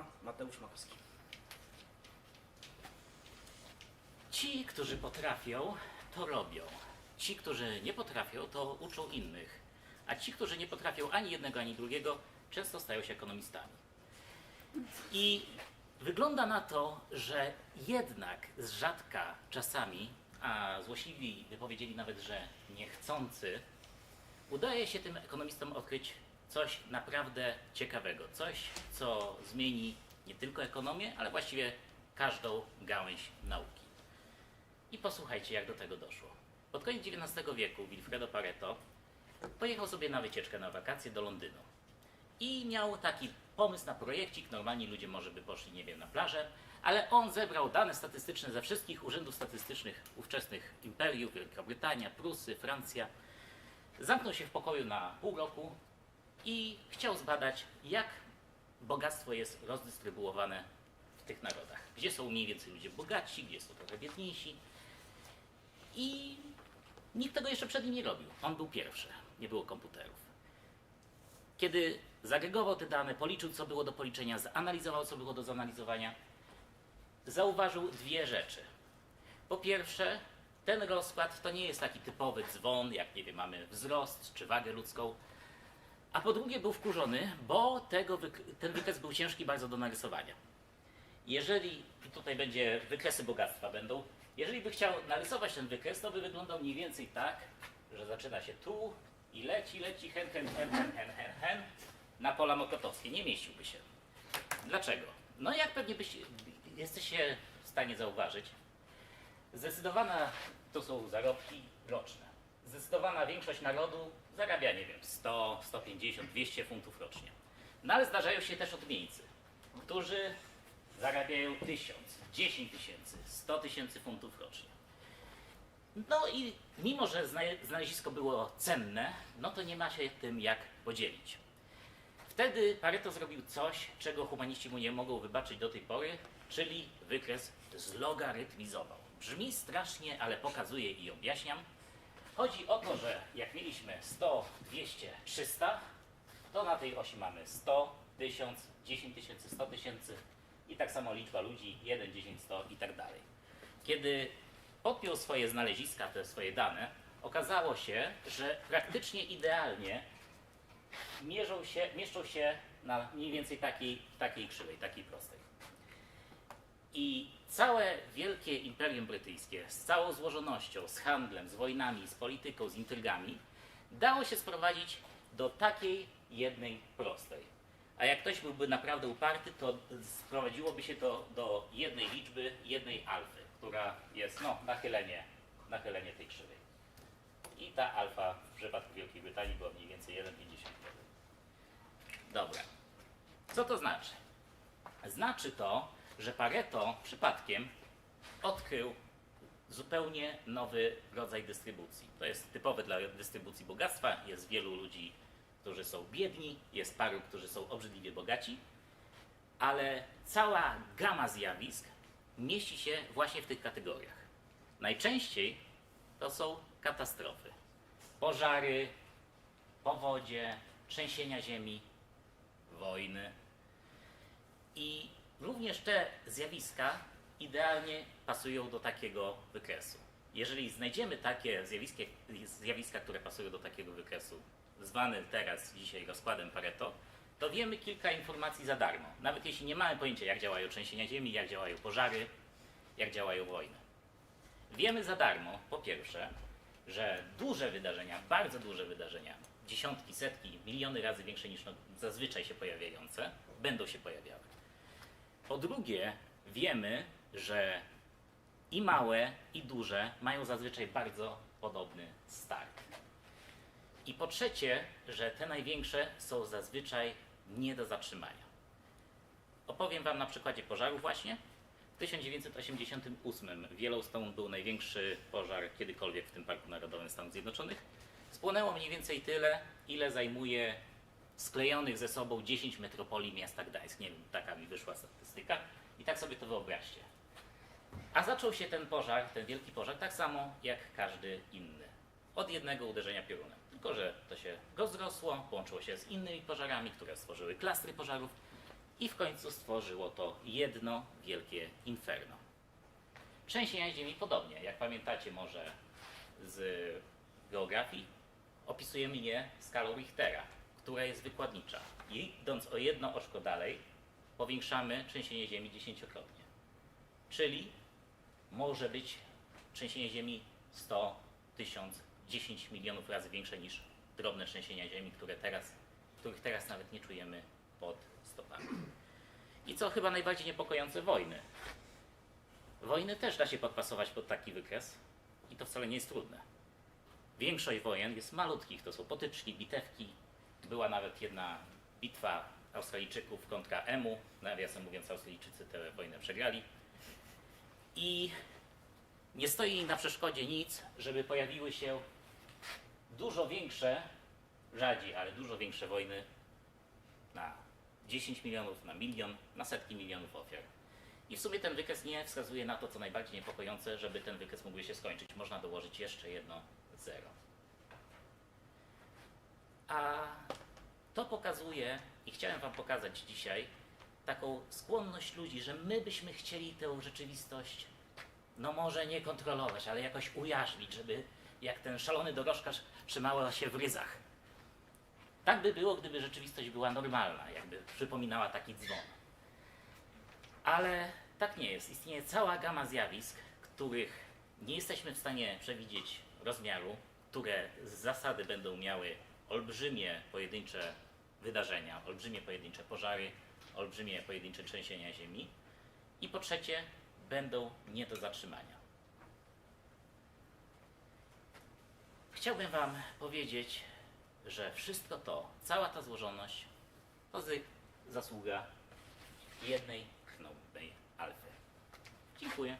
ma Mateusz Makowski. Ci, którzy potrafią, to robią. Ci, którzy nie potrafią, to uczą innych. A ci, którzy nie potrafią ani jednego, ani drugiego, często stają się ekonomistami. I wygląda na to, że jednak z rzadka czasami, a złośliwi by powiedzieli nawet, że niechcący, udaje się tym ekonomistom odkryć coś naprawdę ciekawego. Coś, co zmieni nie tylko ekonomię, ale właściwie każdą gałęź nauki. I posłuchajcie, jak do tego doszło. Pod koniec XIX wieku Wilfredo Pareto pojechał sobie na wycieczkę na wakacje do Londynu. I miał taki pomysł na projekcik. Normalni ludzie może by poszli, nie wiem, na plażę, ale on zebrał dane statystyczne ze wszystkich urzędów statystycznych ówczesnych imperiów, Wielka Brytania, Prusy, Francja. Zamknął się w pokoju na pół roku i chciał zbadać, jak bogactwo jest rozdystrybuowane w tych narodach. Gdzie są mniej więcej ludzie bogatsi, gdzie są trochę biedniejsi. I nikt tego jeszcze przed nim nie robił. On był pierwszy. Nie było komputerów. Kiedy zagregował te dane, policzył, co było do policzenia, zanalizował, co było do zanalizowania, zauważył dwie rzeczy. Po pierwsze, ten rozkład to nie jest taki typowy dzwon, jak nie wiem, mamy wzrost czy wagę ludzką. A po drugie był wkurzony, bo tego ten wykres był ciężki bardzo do narysowania. Jeżeli, tutaj będzie wykresy bogactwa będą, jeżeli by chciał narysować ten wykres, to by wyglądał mniej więcej tak, że zaczyna się tu i leci, leci, hen, hen, hen, hen, hen, hen, hen, na pola mokotowskie. Nie mieściłby się. Dlaczego? No jak pewnie byście, jesteście w stanie zauważyć, zdecydowana to są zarobki roczne. Zdecydowana większość narodu zarabia, nie wiem, 100, 150, 200 funtów rocznie. No ale zdarzają się też odmieńcy, którzy zarabiają 1000, 10 tysięcy, 100 tysięcy funtów rocznie. No i mimo, że zna- znalezisko było cenne, no to nie ma się tym jak podzielić. Wtedy Pareto zrobił coś, czego humaniści mu nie mogą wybaczyć do tej pory, czyli wykres zlogarytmizował. Brzmi strasznie, ale pokazuję i objaśniam. Chodzi o to, że jak mieliśmy 100, 200, 300, to na tej osi mamy 100, 1000, 10 tysięcy, 100 tysięcy i tak samo liczba ludzi 1, 10, 100 i tak dalej. Kiedy podpiął swoje znaleziska, te swoje dane, okazało się, że praktycznie idealnie mierzą się, mieszczą się na mniej więcej takiej, takiej krzywej, takiej prostej. I całe wielkie imperium brytyjskie z całą złożonością, z handlem, z wojnami, z polityką, z intrygami, dało się sprowadzić do takiej jednej prostej. A jak ktoś byłby naprawdę uparty, to sprowadziłoby się to do jednej liczby, jednej alfy, która jest no, nachylenie, nachylenie tej krzywej. I ta alfa w przypadku Wielkiej Brytanii była mniej więcej 1,51. Dobra. Co to znaczy? Znaczy to, że Pareto przypadkiem odkrył zupełnie nowy rodzaj dystrybucji. To jest typowe dla dystrybucji bogactwa. Jest wielu ludzi, którzy są biedni, jest paru, którzy są obrzydliwie bogaci, ale cała gama zjawisk mieści się właśnie w tych kategoriach. Najczęściej to są katastrofy. Pożary, powodzie, trzęsienia ziemi, wojny. I również te zjawiska idealnie pasują do takiego wykresu. Jeżeli znajdziemy takie zjawiska, zjawiska, które pasują do takiego wykresu, zwany teraz dzisiaj rozkładem Pareto, to wiemy kilka informacji za darmo. Nawet jeśli nie mamy pojęcia, jak działają trzęsienia ziemi, jak działają pożary, jak działają wojny. Wiemy za darmo, po pierwsze, że duże wydarzenia, bardzo duże wydarzenia, dziesiątki, setki, miliony razy większe niż no, zazwyczaj się pojawiające, będą się pojawiały. Po drugie, wiemy, że i małe, i duże mają zazwyczaj bardzo podobny start. I po trzecie, że te największe są zazwyczaj nie do zatrzymania. Opowiem Wam na przykładzie pożarów właśnie. W 1988 w Yellowstone był największy pożar kiedykolwiek w tym Parku Narodowym Stanów Zjednoczonych. Spłonęło mniej więcej tyle, ile zajmuje sklejonych ze sobą 10 metropolii miasta Gdańsk. Nie wiem, taka mi wyszła statystyka. I tak sobie to wyobraźcie. A zaczął się ten pożar, ten wielki pożar, tak samo jak każdy inny. Od jednego uderzenia piorunem. Tylko, że to się rozrosło, połączyło się z innymi pożarami, które stworzyły klastry pożarów i w końcu stworzyło to jedno wielkie inferno. Trzęsienia ziemi podobnie, jak pamiętacie może z geografii, opisujemy je skalą Richtera, która jest wykładnicza. I idąc o jedno oczko dalej, powiększamy trzęsienie ziemi dziesięciokrotnie. Czyli może być trzęsienie ziemi 100, 1000, 10 milionów razy większe niż drobne trzęsienia ziemi, które teraz, których teraz nawet nie czujemy pod stopami. I co chyba najbardziej niepokojące, wojny. Wojny też da się podpasować pod taki wykres i to wcale nie jest trudne. Większość wojen jest malutkich, to są potyczki, bitewki. Była nawet jedna bitwa Australijczyków kontra Emu. Nawiasem mówiąc, Australijczycy tę wojnę przegrali. I nie stoi na przeszkodzie nic, żeby pojawiły się dużo większe, rzadziej, ale dużo większe wojny na 10 milionów, na milion, na setki milionów ofiar. I w sumie ten wykres nie wskazuje na to, co najbardziej niepokojące, żeby ten wykres mógł się skończyć. Można dołożyć jeszcze jedno zero. A to pokazuje, i chciałem Wam pokazać dzisiaj, taką skłonność ludzi, że my byśmy chcieli tę rzeczywistość, no może nie kontrolować, ale jakoś ujarzmić, żeby jak ten szalony dorożkarz trzymała się w ryzach. Tak by było, gdyby rzeczywistość była normalna, jakby przypominała taki dzwon. Ale tak nie jest. Istnieje cała gama zjawisk, których nie jesteśmy w stanie przewidzieć rozmiaru, które z zasady będą miały olbrzymie pojedyncze wydarzenia, olbrzymie pojedyncze pożary, olbrzymie pojedyncze trzęsienia ziemi i po trzecie będą nie do zatrzymania. Chciałbym Wam powiedzieć, że wszystko to, cała ta złożoność, to zasługa jednej chnąbnej alfy. Dziękuję.